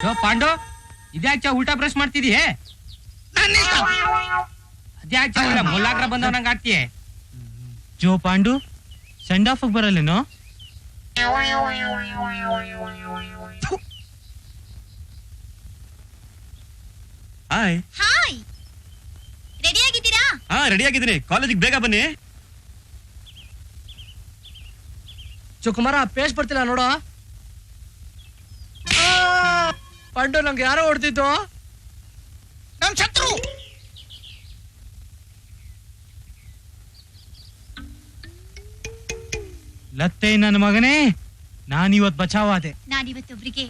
ಯೋ ಪಾಂಡು ಇದ್ಯಾಕೆ ಉಲ್ಟಾ ಬ್ರಷ್ ಮಾಡ್ತಿದೀಯ? ಅದ್ಯಾಕೆ ಒಳ್ಳೆ ಮುಲ್ಲಾಗ್ರ ಬಂದವನಂಗ ಆಡ್ತೀಯ? ಜೋ ಪಾಂಡು ಸೆಂಡ್ ಆಫ್ ಬರಲ್ಲೇನೋ? ಹಾಯ್ ಹಾಯ್ ರೆಡಿ ಆಗಿದ್ದೀರಾ? ಹಾ ರೆಡಿ ಆಗಿದ್ದೀನಿ. ಕಾಲೇಜಿಗೆ ಬೇಗ ಬನ್ನಿ. ಚೋ ಕುಮಾರ ಪೇಸ್ಟ್ ಬರ್ತಿಲ್ಲ ನೋಡೋ. ಆ, ಪಂಡು ನಂಗೆ ಯಾರೋ ಹೊಡ್ತಿದ್ದು? ನಮ್ ಶತ್ರು! ಲತ್ತೆ ನನ್ನ ಮಗನೇ ನಾನಿವತ್ ಬಚಾವಾದೆ. ನಾನಿವತ್ತೊಬ್ರಿಗೆ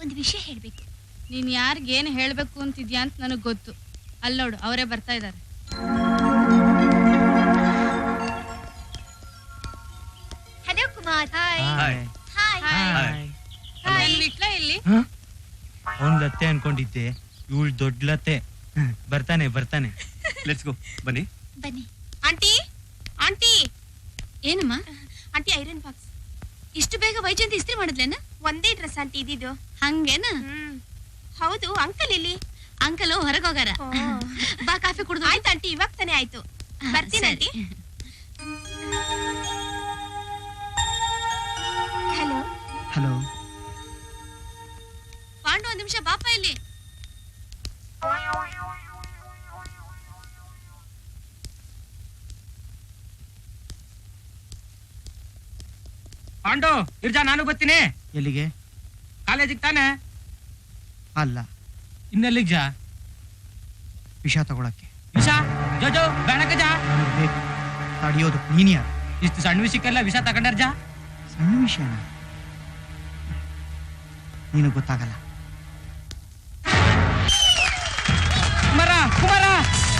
ಒಂದು ವಿಷಯ ಹೇಳ್ಬೇಕು. ನೀನ್ ಯಾರಿಗೇನು ಏನ್ ಹೇಳ್ಬೇಕು ಅಂತಿದ್ಯಾ ಅಂತ ನನಗ್ ಗೊತ್ತು. ಅಲ್ಲೋಡು ಅವರೇ ಬರ್ತಾ ಇದಾರೆ. ಅವ್ನ್ ಲತ್ತೆ ಅನ್ಕೊಂಡಿದ್ದೆ. ಇವಳು ದೊಡ್ಡ ಲತ್ತೆ. ಬರ್ತಾನೆ ಬರ್ತಾನೆ. ಲೆಟ್ಸ್ ಗೋ ಬನ್ನಿ. ಬನ್ನಿ. Aunty aunty. ಏನಮ್ಮ? Aunty iron box. ಇಷ್ಟು ಬೇಗ ವೈಜಯಂತಿ ಇಸ್ತ್ರಿ ಮಾಡಿದ್ಲೇನ? ಒಂದೇ ಡ್ರೆಸ್ ಆಂಟಿ ಇದ್ದಿದ್ದು ಹಂಗೇನ? ಹೌದು ಅಂಕಲ್ ಇಲ್ಲಿ ಅಂಕಲ್ ಹೊರಗೋಗಾರ. ಬಾ ಕಾಫಿ ಕುಡಿದು ಆಯ್ತು ಆಂಟಿ ಇವಾಗ ತಾನೇ ಆಯ್ತು. ಬರ್ತೀನಿ ಆಂಟಿ. ಹಲೋ. ಹಲೋ ಒಂದ್ ನಿಮಿಷ ಬಾಪ ಇಲ್ಲಿ. ಪಾಂಡು ಇರ್ಜಾ ನಾನು ಗೊತ್ತೀನಿ ಎಲ್ಲಿಗೆ? ಕಾಲೇಜಿಗೆ ತಾನೆ? ಅಲ್ಲ. ಇನ್ನೆಲ್ಲಿಗೆ ಜಾ? ವಿಷ ತಗೊಳಕ್ಕೆ. ವಿಷ? ಜೋಜೋ ಬೇಡಕ ಜಾ. ಬೇಕು. ತಡಿಯೋದು ನೀನ್ ಯಾರು? ಇಷ್ಟು ಸಣ್ಣ ವಿಷಯಕ್ಕೆಲ್ಲ ವಿಷ ತಗೊಂಡರ್ ಜಾ. ಸಣ್ಣ ವಿಷಯನ? ನೀನು ಗೊತ್ತಾಗಲ್ಲ.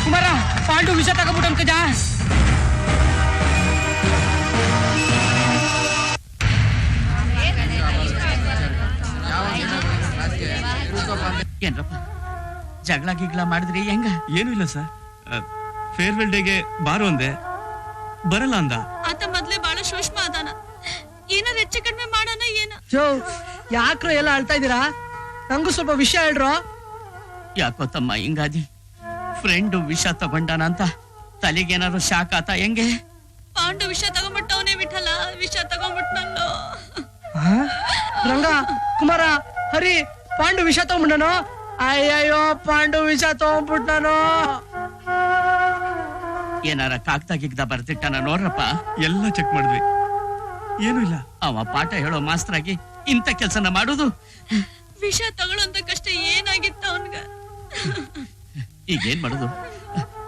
ಕುಮಾರ ಪಾಂಡು ವಿಷ ತಗೊಂಡ್ಬಿಟ್ಟು ಅನ್ಕಜ ಏನ್ರಪ್ಪ ಜಗಳ ಗಿಗ್ಳ ಮಾಡಿದ್ರಿ ಹೆಂಗ? ಏನು ಇಲ್ಲ ಸರ್. ಫೇರ್ವೆಲ್ ಡೇಗೆ ಬಾರು ಅಂದೆ ಬರಲ್ಲ ಅಂದ. ಆತ ಮೊದ್ಲೇ ಬಹಳ ಸೂಕ್ಷ್ಮ ಅದಾನ. ಏನಾರ ಹೆಚ್ಚು ಕಡಿಮೆ ಮಾಡೋಣ ಏನ? ಜೋ ಯಾಕ್ರೋ ಎಲ್ಲ ಅಳ್ತಾ ಇದೀರಾ ನಂಗೂ ಸ್ವಲ್ಪ ವಿಷಯ ಹೇಳ್ರೋ? ಯಾಕೋ ತಮ್ಮ ಹಿಂಗಾದಿ. ಫ್ರೆಂಡು ವಿಷ ತಗೊಂಡನಂತ ತಲೆಗೇನಾದ್ರು ಶಾಕ್ ಆತ? ಹೆಂಗೆ? ಪಾಂಡು ವಿಷ ತಗೊಂಡ್ಬಿಟ್ಟವನೇ ಬಿಟ್ಟಲ್ಲ ವಿಷ ತಗೊಂಡ್ಬಿಟ್ನಲ್ಲೋ ಆ? ರಂಗ ಕುಮಾರ ಹರಿ ಪಾಂಡು ವಿಷ ತಗೊಂಡ್ಬಿಟ್ಟನು ಅಯ್ಯಯ್ಯೋ ಪಾಂಡು ವಿಷ ತಗೊಂಡ್ಬಿಟ್ಟಾನು ಏನಾರ ಕಾಗ್ದ ಬರ್ತಿಟ್ಟನ ಬರ್ದಿಟ್ಟಾನ ನೋಡ್ರಪ್ಪ? ಎಲ್ಲ ಚೆಕ್ ಮಾಡಿದ್ವಿ. ಏನು ಇಲ್ಲ. ಅವ ಪಾಠ ಹೇಳೋ ಮಾಸ್ತರಾಗಿ ಇಂಥ ಕೆಲಸನ ಮಾಡೋದು? ವಿಷ ತಗೊಳ್ಳೋಂತ ಕಷ್ಟ ಏನಾಗಿತ್ತು ಅವನ್ಗ? ಈಗೇನ್ ಮಾಡೋದು?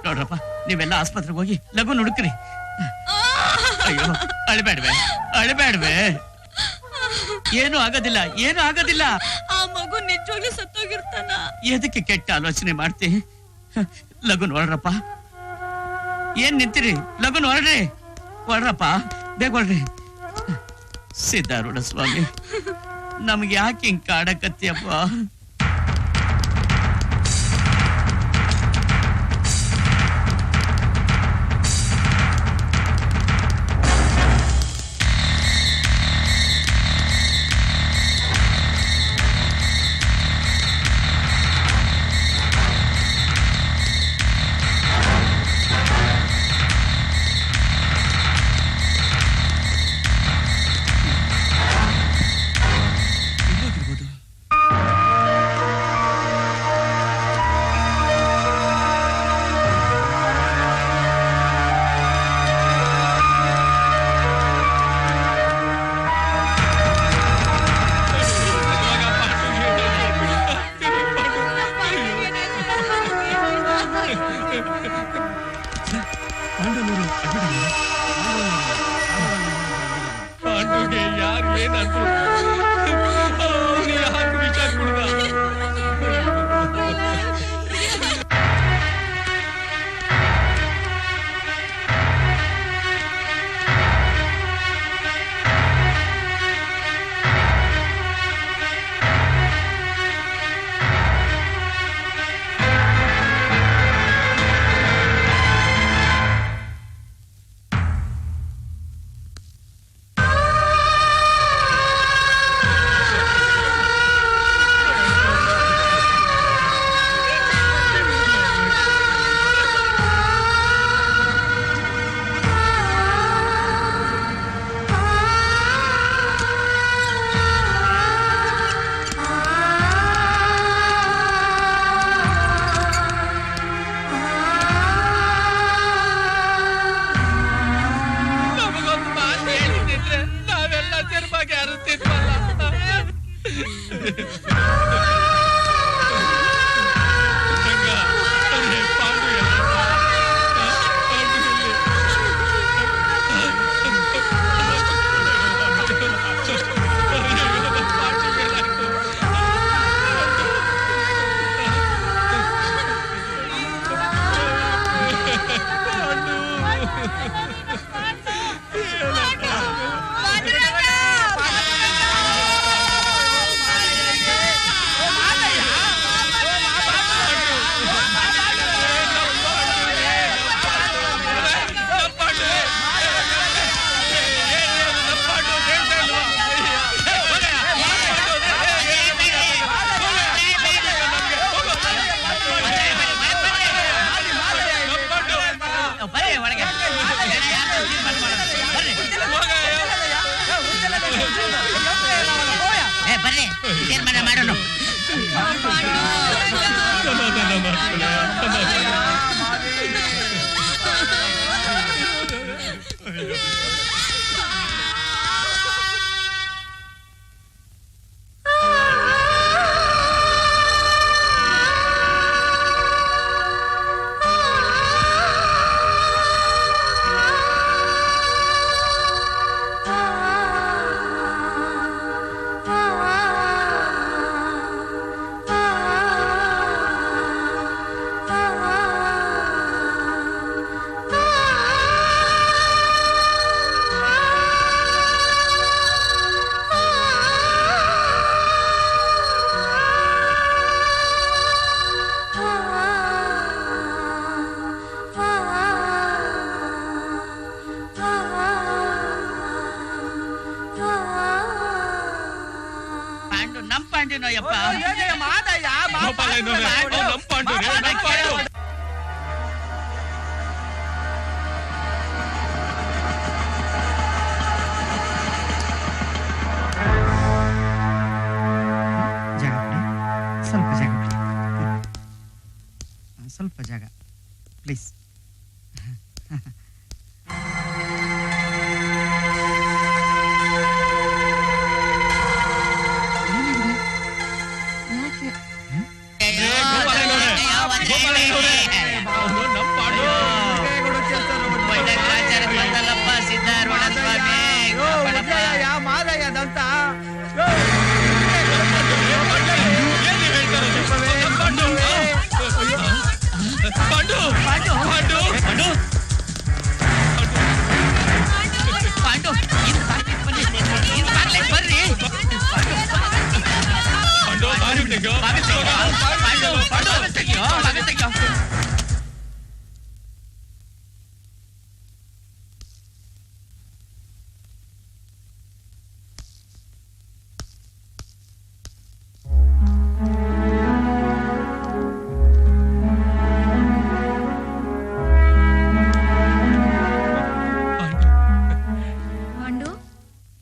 ನೋಡ್ರಪ್ಪ ನೀವೆಲ್ಲ ಆಸ್ಪತ್ರೆಗೆ ಹೋಗಿ ಲಘು ನುಡುಕ್ರಿ. ಅಯ್ಯೋ ಅಳಬೇಡ್ವೆ ಅಳಬೇಡ್ವೆ ಏನು ಆಗೋದಿಲ್ಲ ಏನು ಆಗೋದಿಲ್ಲ. ಆ ಮಗು ನಿಜವಾಗ್ಲೂ ಸತ್ತೋಗಿರ್ತಾನ. ಎದಕ್ಕೆ ಕೆಟ್ಟ ಆಲೋಚನೆ ಮಾಡ್ತಿ? ಲಘು ನೋಡ್ರಪ್ಪ. ಏನ್ ನಿಂತಿರಿ? ಲಘು ಹೊರಡ್ರಿ ಹೊರಡ್ರಪ್ಪ ಬೇಗ ಹೊರಡ್ರಿ ಸಿದ್ಧಾರೂಢ ಸ್ವಾಮಿ ನಮ್ಗೆ ಯಾಕೆ ಹಿಂಗ್ ಕಾಡಕತ್ತಿಯಪ್ಪ ರೀ, ಜಾಗ ಸ್ವಲ್ಪ ಜಾಗ ಸ್ವಲ್ಪ ಜಾಗ. ಪ್ಲೀಸ್.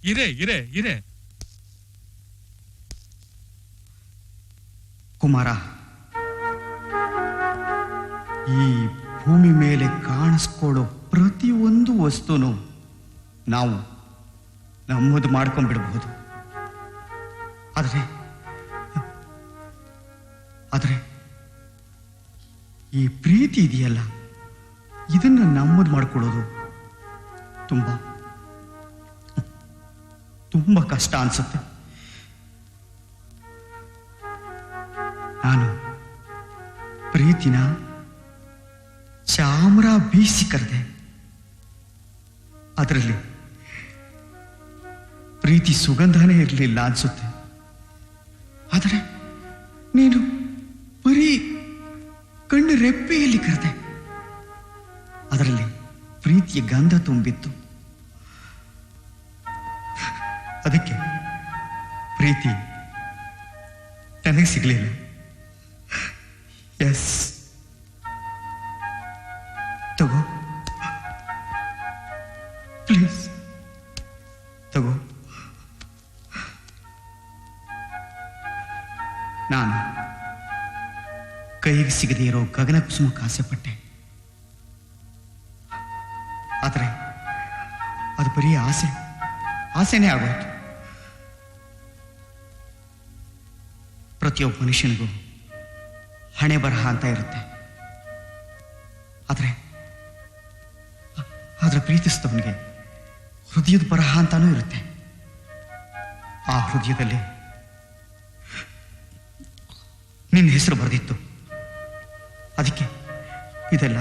ಇರೆ ಇರೆ ಇರೆ ಕುಮಾರ ಈ ಭೂಮಿ ಮೇಲೆ ಕಾಣಿಸ್ಕೊಳ್ಳೋ ಪ್ರತಿಯೊಂದು ವಸ್ತುನು ನಾವು ನಮ್ಮದು ಮಾಡ್ಕೊಂಡ್ಬಿಡ್ಬಹುದು ಆದರೆ ಆದರೆ ಈ ಪ್ರೀತಿ ಇದೆಯಲ್ಲ ಇದನ್ನ ನಮ್ಮದು ಮಾಡ್ಕೊಳ್ಳೋದು ತುಂಬ ತುಂಬ ಕಷ್ಟ ಅನ್ಸುತ್ತೆ. ನಾನು ಪ್ರೀತಿನ ಚಾಮರ ಬೀಸಿ ಕರೆದೆ. ಅದರಲ್ಲಿ ಪ್ರೀತಿ ಸುಗಂಧನೇ ಇರಲಿಲ್ಲ ಅನ್ಸುತ್ತೆ. ಆದರೆ ನೀನು ಬರೀ ಕಣ್ಣು ರೆಪ್ಪೆಯಲ್ಲಿ ಕರೆದೆ. ಅದರಲ್ಲಿ ಪ್ರೀತಿಯ ಗಂಧ ತುಂಬಿತ್ತು. ಪ್ರೀತಿ ನನಗೆ ಸಿಗಲಿಲ್ಲ ಎಸ್ ತಗೋ ಪ್ಲೀಸ್ ತಗೋ ನಾನು ಕೈಗೆ ಸಿಗದೇ ಇರೋ ಗಗನ ಕುಸುಮಕ್ಕೆ ಆಸೆ ಪಟ್ಟೆ ಆದರೆ ಅದು ಬರೀ ಆಸೆ ಆಸೆನೇ ಆಗೋಯ್ತು ಪ್ರತಿಯೊಬ್ಬ ಮನುಷ್ಯನಿಗೂ ಹಣೆ ಬರಹ ಅಂತ ಇರುತ್ತೆ. ಆದರೆ ಆದರೆ ಪ್ರೀತಿಸಿದವನಿಗೆ ಹೃದಯದ ಬರಹ ಅಂತಾನೂ ಇರುತ್ತೆ. ಆ ಹೃದಯದಲ್ಲಿ ನಿನ್ನ ಹೆಸರು ಬರೆದಿತ್ತು. ಅದಕ್ಕೆ ಇದೆಲ್ಲ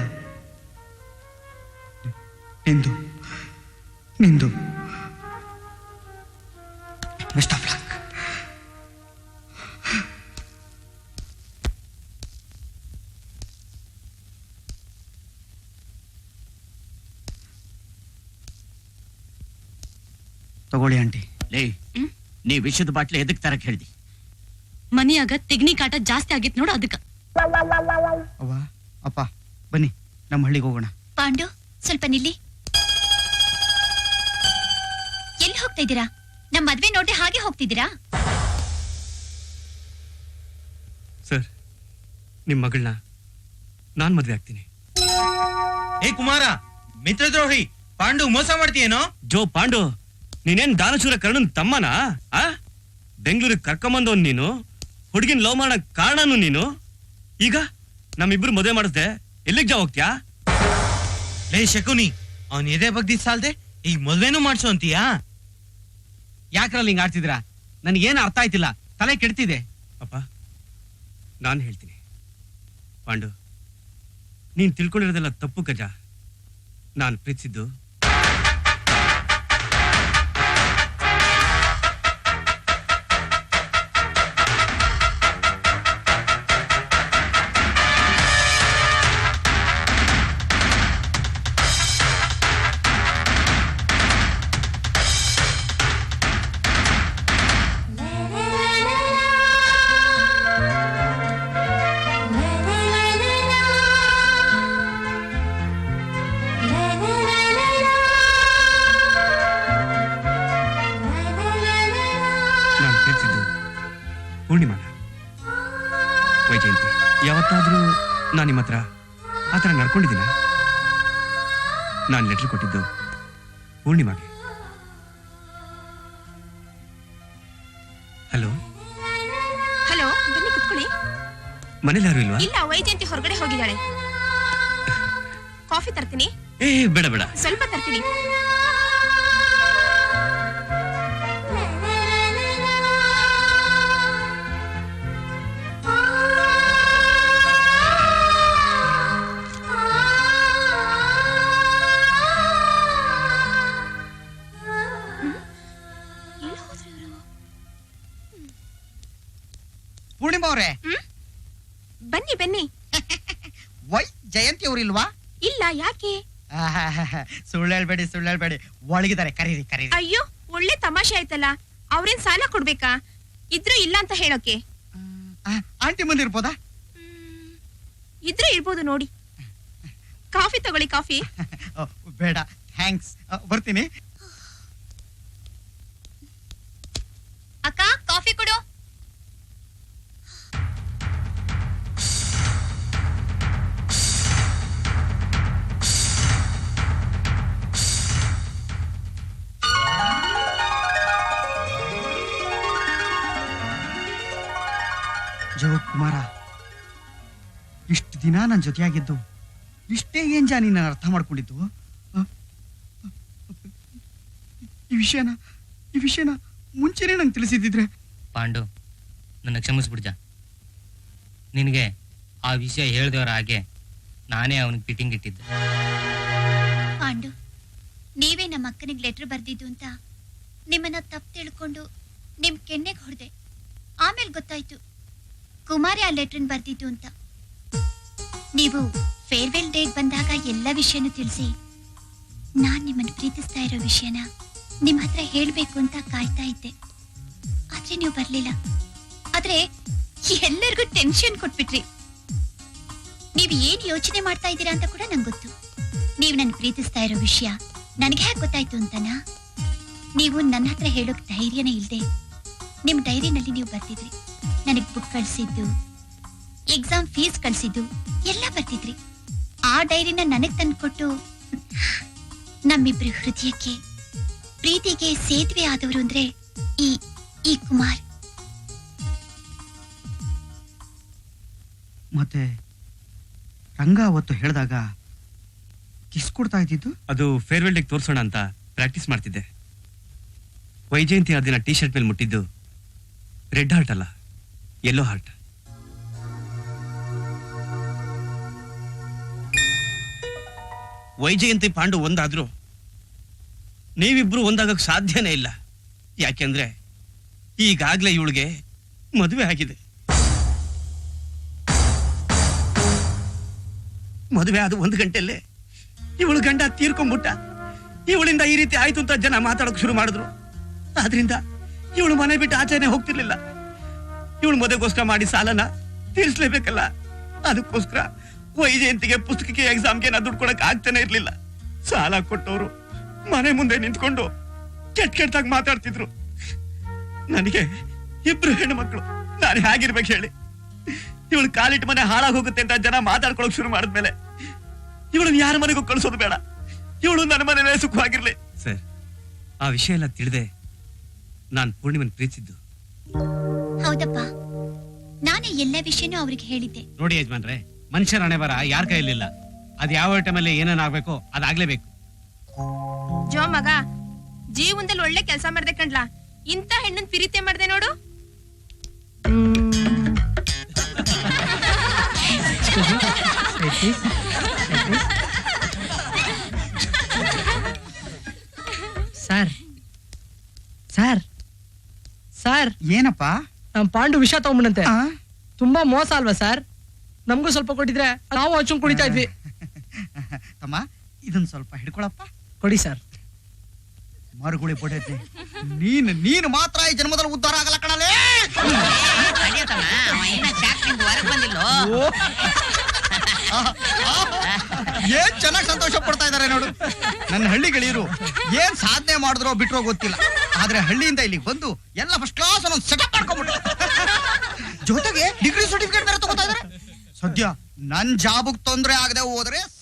ತಗೊಳ್ಳಿ ಆಂಟಿ. ಲೇ ನೀ ವಿಷದ ಬಾಟ್ಲಿ ಎದಕ್ ತರಕ್ ಹೇಳ್ದಿ? ಮನಿಯಾಗ ತೆಗ್ನಿ ಕಾಟ ಜಾಸ್ತಿ ಆಗಿತ್ತು ನೋಡು ಅದಕ್ಕ ಅವ್ವ ಅಪ್ಪ ಬನ್ನಿ ನಮ್ಮ ಹಳ್ಳಿಗೆ ಹೋಗೋಣ. ಪಾಂಡು ಸ್ವಲ್ಪ ನಿಲ್ಲಿ. ಎಲ್ಲಿ ಹೋಗ್ತಾ ಇದ್ದೀರಾ? ನಮ್ ಮದ್ವೆ ನೋಡ್ದೆ ಹಾಗೆ ಹೋಗ್ತಿದ್ದೀರಾ? ಸರ್ ನಿಮ್ ಮಗಳನ್ನ ನಾನ್ ಮದ್ವೆ ಆಗ್ತೀನಿ. ಏ ಕುಮಾರ ಮಿತ್ರದ್ರೋಹಿ ಪಾಂಡು ಮೋಸ ಮಾಡ್ತೀಯೇನೋ? ಜೋ ಪಾಂಡು ನೀನೇನ್ ದಾನಶೂರ ಕರ್ಣನ್ ತಮ್ಮನ? ಆ? ಬೆಂಗಳೂರಿಗೆ ಕರ್ಕೊಂಬಂದವನ್ ನೀನು? ಹುಡುಗಿನ ಲವ್ ಮಾಡಕ್ ಕಾರಣನು ನೀನು? ಈಗ ನಮ್ಮಿಬ್ರು ಮದುವೆ ಮಾಡಿಸ್ದೆ ಎಲ್ಲಿಗೆ ಜಾ ಹೋಗ್ತ್ಯಾ? ಲೇ ಶಕುನಿ ಅವನ್ ಎದೆ ಬಗ್ದಿ ಸಾಲ್ದೆ ಈಗ ಮದ್ವೆನೂ ಮಾಡ್ಸೋ ಅಂತೀಯಾ? ಯಾಕ್ರಲ್ಲಿ ಹಿಂಗ್ ಆಡ್ತಿದ್ರ ನನಗೇನು ಅರ್ಥ ಆಯ್ತಿಲ್ಲ. ತಲೆ ಕೆಡ್ತಿದೆ. ಅಪ್ಪ ನಾನು ಹೇಳ್ತೀನಿ. ಪಾಂಡು ನೀನ್ ತಿಳ್ಕೊಂಡಿರೋದೆಲ್ಲ ತಪ್ಪು ಕಜ ನಾನು ಪ್ರೀತಿಸಿದ್ದು ಹತ್ರ ಆ ಥರ ನಡ್ಕೊಂಡಿದ್ದೀನ ನಾನು ಲೆಟ್ರ್ ಕೊಟ್ಟಿದ್ದು ಪೂರ್ಣಿಮಾಗೆ. ಹಲೋ ಹಲೋ ಬನ್ನಿ ಕುತ್ಕೊಳ್ಳಿ. ಮನೇಲಿ ಯಾರು ಇಲ್ವಾ? ಇಲ್ಲ ವೈಜಯಂತಿ ಹೊರಗಡೆ ಹೋಗಿದ್ದಾಳೆ. ಕಾಫಿ ತರ್ತೀನಿ. ಏ ಬೇಡ ಬೇಡ. ಸ್ವಲ್ಪ ತರ್ತೀನಿ. ಅವ್ರೆ ಬನ್ನಿ ಬನ್ನಿ. ವೈ ಜಯಂತಿ ಅವ್ರಿಲ್ವಾ ಇಲ್ಲ ಯಾಕೆ? ಸುಳ್ಳು ಹೇಳ್ಬೇಡಿ ಸುಳ್ಳು ಹೇಳ್ಬೇಡಿ ಒಳಗಿದ್ದಾರೆ ಕರೀರಿ ಕರೀರಿ. ಅಯ್ಯೋ ಒಳ್ಳೆ ತಮಾಷೆ ಆಯ್ತಲ್ಲ. ಅವ್ರೇನ್ ಸಾಲ ಕೊಡ್ಬೇಕಾ? ಇದ್ರು ಇಲ್ಲ ಅಂತ ಹೇಳೋಕೆ. ಆಂಟಿ ಮುಂದೆ ಇರ್ಬೋದಾ? ಇದ್ರೆ ಇರ್ಬೋದು ನೋಡಿ. ಕಾಫಿ ತಗೊಳ್ಳಿ ಕಾಫಿ. ಓ, ಬೇಡ. ಥ್ಯಾಂಕ್ಸ್. ಬರ್ತೀನಿ. ಅಕ್ಕ ಕಾಫಿ ಕೊಡು. ದಿನ ನನ್ನ ಜೊತೆಯಾಗಿದ್ದು. ಇಷ್ಟೇ ಏನ್ ಜಾನಿ ನಾನು ಅರ್ಥ ಮಾಡ್ಕೊಂಡಿದ್ದು? ಈ ವಿಷಯನ ಈ ವಿಷಯನ ಮುಂಚೆನೆ ನಂಗೆ ತಿಳಿಸಿದ್ದಿದ್ರೆ. ಪಾಂಡು ನನ್ನ ಕ್ಷಮಿಸ್ಬಿಡ್ಜ. ನಿನಗೆ ಆ ವಿಷಯ ಹೇಳಿದವರ ಹಾಗೆ ನಾನೇ ಅವನಿಗೆ ಫಿಟ್ಟಿಂಗ್ ಇಟ್ಟಿದ್ದೆ. ಪಾಂಡು ನೀವೇ ನಮ್ಮ ಅಕ್ಕನಿಗೆ ಲೆಟರ್ ಬರ್ದಿದ್ದು ಅಂತ ನಿಮ್ಮನ್ನ ತಪ್ಪು ತಿಳ್ಕೊಂಡು ನಿಮ್ ಕೆನ್ನೆಗೆ ಹೊಡೆದೆ. ಆಮೇಲೆ ಗೊತ್ತಾಯ್ತು. ಕುಮಾರಿ ಆ ಲೆಟ್ರನ್ ಬರ್ದಿದ್ದು ಅಂತ. ನೀವು ಫೇರ್ವೆಲ್ ಡೇಗ್ ಬಂದಾಗ ಎಲ್ಲ ವಿಷಯನೂ ತಿಳಿಸಿ. ನಾನ್ ನಿಮ್ಮನ್ನು ಪ್ರೀತಿಸ್ತಾ ಇರೋ ವಿಷಯನ ನಿಮ್ಮ ಹತ್ರ ಹೇಳ್ಬೇಕು ಅಂತ ಕಾಯ್ತಾ ಇದ್ದೆ. ಆದ್ರೆ ನೀವು ಬರ್ಲಿಲ್ಲ. ಆದ್ರೆ ಎಲ್ಲರಿಗೂ ಟೆನ್ಷನ್ ಕೊಟ್ಬಿಟ್ರಿ. ನೀವು ಏನ್ ಯೋಚನೆ ಮಾಡ್ತಾ ಇದ್ದೀರಾ ಅಂತ ಕೂಡ ನಂಗೆ ಗೊತ್ತು. ನೀವು ನನ್ ಪ್ರೀತಿಸ್ತಾ ಇರೋ ವಿಷಯ ನನಗೆ ಹ್ಯಾಕ್ ಗೊತ್ತಾಯ್ತು ಅಂತನಾ? ನೀವು ನನ್ನ ಹತ್ರ ಹೇಳೋಕ್ ಧೈರ್ಯನೇ ಇಲ್ಲದೆ ನಿಮ್ ಡೈರಿನಲ್ಲಿ ನೀವು ಬರ್ತಿದ್ರಿ. ನನಗೆ ಬುಕ್ ಕಳ್ಸಿದ್ದು ಎಕ್ಸಾಮ್ ಫೀಸ್ ಕಳ್ಸಿದ್ದು ಎಲ್ಲ ಬರ್ತಿದ್ರಿ. ಆ ಡೈರಿನ ನನಗ್ ತಂದ್ಕೊಟ್ಟು ನಮ್ಮಿಬ್ರ ಹೃದಯಕ್ಕೆ ಪ್ರೀತಿಗೆ ಸೇತುವೆ ಆದವರು ಅಂದ್ರೆ ಈ ಈ ಕುಮಾರ್. ಮತ್ತೆ ರಂಗ ಅವತ್ತು ಹೇಳಿದಾಗ ಕಿಸ್ ಕೊಡ್ತಾ ಇದ್ದಿದ್ದು? ಅದು ಫೇರ್ವೆಲ್ ಡೇಗೆ ತೋರಿಸೋಣ ಅಂತ ಪ್ರಾಕ್ಟೀಸ್ ಮಾಡ್ತಿದ್ದೆ. ವೈಜಯಂತಿ ಆ ದಿನ ಟೀ ಶರ್ಟ್ ಮೇಲೆ ಮುಟ್ಟಿದ್ದು ರೆಡ್ ಹಾರ್ಟ್ ಅಲ್ಲ ಯೆಲ್ಲೋ ಹಾರ್ಟ್ ವೈಜಯಂತಿ ಪಾಂಡು ಒಂದಾದ್ರು ನೀವಿಬ್ರು ಒಂದಾಗಕ್ಕೆ ಸಾಧ್ಯನೇ ಇಲ್ಲ. ಯಾಕೆಂದ್ರೆ ಈಗಾಗ್ಲೇ ಇವಳಿಗೆ ಮದುವೆ ಆಗಿದೆ. ಮದುವೆ ಆದ ಒಂದು ಗಂಟೆಯಲ್ಲೇ ಇವಳು ಗಂಡ ತೀರ್ಕೊಂಡ್ಬಿಟ್ಟ. ಇವಳಿಂದ ಈ ರೀತಿ ಆಯ್ತು ಅಂತ ಜನ ಮಾತಾಡೋಕೆ ಶುರು ಮಾಡಿದ್ರು. ಆದ್ರಿಂದ ಇವಳು ಮನೆ ಬಿಟ್ಟು ಆಚೆನೆ ಹೋಗ್ತಿರ್ಲಿಲ್ಲ. ಇವಳು ಮದುವೆಗೋಸ್ಕರ ಮಾಡಿ ಸಾಲನ ತೀರಿಸ್ಲೇಬೇಕಲ್ಲ. ಅದಕ್ಕೋಸ್ಕರ ವೈಜಯಂತಿಗೆ ಪುಸ್ತಕಕ್ಕೆ ಎಕ್ಸಾಮ್ಗೆ ನಾ ದುಡ್ಡು ಕೊಡಕ್ ಆಗ್ತಾನೆ ಇರ್ಲಿಲ್ಲ. ಸಾಲ ಕೊಟ್ಟವರು ಮನೆ ಮುಂದೆ ನಿಂತ್ಕೊಂಡು ಕೆಟ್ಟ ಕೆಟ್ಟದಾಗ ಮಾತಾಡ್ತಿದ್ರು. ನನಗೆ ಇಬ್ರು ಹೆಣ್ಣು ಮಕ್ಕಳು ನಾನು ಹೇಗಿರ್ಬೇಕು ಹೇಳಿ. ಇವಳು ಕಾಲಿಟ್ಟು ಮನೆ ಹಾಳಾಗಿ ಹೋಗುತ್ತೆ ಅಂತ ಜನ ಮಾತಾಡ್ಕೊಳಕ್ ಶುರು ಮಾಡಿದ್ಮೇಲೆ ಇವಳನ್ನ ಯಾರ ಮನೆಗೂ ಕಳಿಸೋದು ಬೇಡ. ಇವಳು ನನ್ನ ಮನೆ ಸುಖವಾಗಿರ್ಲಿ. ಸರ್ ಆ ವಿಷಯ ಎಲ್ಲ ತಿಳಿದೆ ನಾನು ಪೂರ್ಣಿಮನ್ ಪ್ರೀತಿದ್ದು. ಹೌದಪ್ಪ. ನಾನೇ ಎಲ್ಲ ವಿಷಯನೂ ಅವ್ರಿಗೆ ಹೇಳಿದ್ದೆ. ನೋಡಿ ಯಜಮಾನ್ರೆ ಮನುಷ್ಯರ ಹಣೆ ಬರ ಯಾರ ಕೈಯಲ್ಲಿಲ್ಲ. ಅದ್ ಯಾವ ಟೈಮಲ್ಲಿ ಏನೇನಾಗ್ಬೇಕು ಅದಾಗ್ಲೇಬೇಕು. ಜೋ ಮಗ ಜೀವನದಲ್ಲಿ ಒಳ್ಳೆ ಕೆಲಸ ಮಾಡ್ದೆ ಕಣ್ಲಾ? ಇಂತ ಹೆಣ್ಣನ್ ಪ್ರೀತಿ ಮಾಡ್ದೆ ನೋಡು. Sir sir sir. ಏನಪ್ಪ? ನಮ್ ಪಾಂಡು ವಿಷ ತಗೊಂಡ್ಬಿಡಂತೆ ತುಂಬಾ ಮೋಸ ಅಲ್ವಾ ಸರ್? ನಮಗೂ ಸ್ವಲ್ಪ ಕೊಟ್ಟಿದ್ರೆ ನಾವು ಅಚ್ಚು ಕುಡಿತಾ ಇದ್ವಿ. ತಮ್ಮ ಇದನ್ನ ಸ್ವಲ್ಪ ಹಿಡ್ಕೊಳಪ್ಪ. ಕೊಡಿ ಸರ್. ಮರುಗುಳಿ ಪೊಡೈತೆ ನೀನ್ ನೀನು ಮಾತ್ರ ಈ ಜನ್ಮದಲ್ಲಿ ಉದ್ಧಾರ ಆಗಲ್ಲ ಕಣಲೇ ಏನ್ ಚೆನ್ನಾಗಿ ಸಂತೋಷ ಪಡ್ತಾ ಇದಾರೆ ನೋಡು. ನನ್ನ ಹಳ್ಳಿ ಗೆಳೆಯರು ಏನ್ ಸಾಧನೆ ಮಾಡಿದ್ರೋ ಬಿಟ್ರೋ ಗೊತ್ತಿಲ್ಲ. ಆದ್ರೆ ಹಳ್ಳಿಯಿಂದ ಇಲ್ಲಿಗೆ ಬಂದು ಎಲ್ಲ ಫಸ್ಟ್ ಕ್ಲಾಸ್ ಅನ್ನೊಂದು ಸೆಟಪ್ ಮಾಡ್ಕೊಂಡ್ಬಿಟ್ಟು ಜೊತೆಗೆ ಡಿಗ್ರಿ ಸರ್ಟಿಫಿಕೇಟ್ ಸದ್ಯ ನನ್ ಜಾಬಗ್ ತೊಂದ್ರೆ ಆಗದೆ ಹೋದ್ರೆ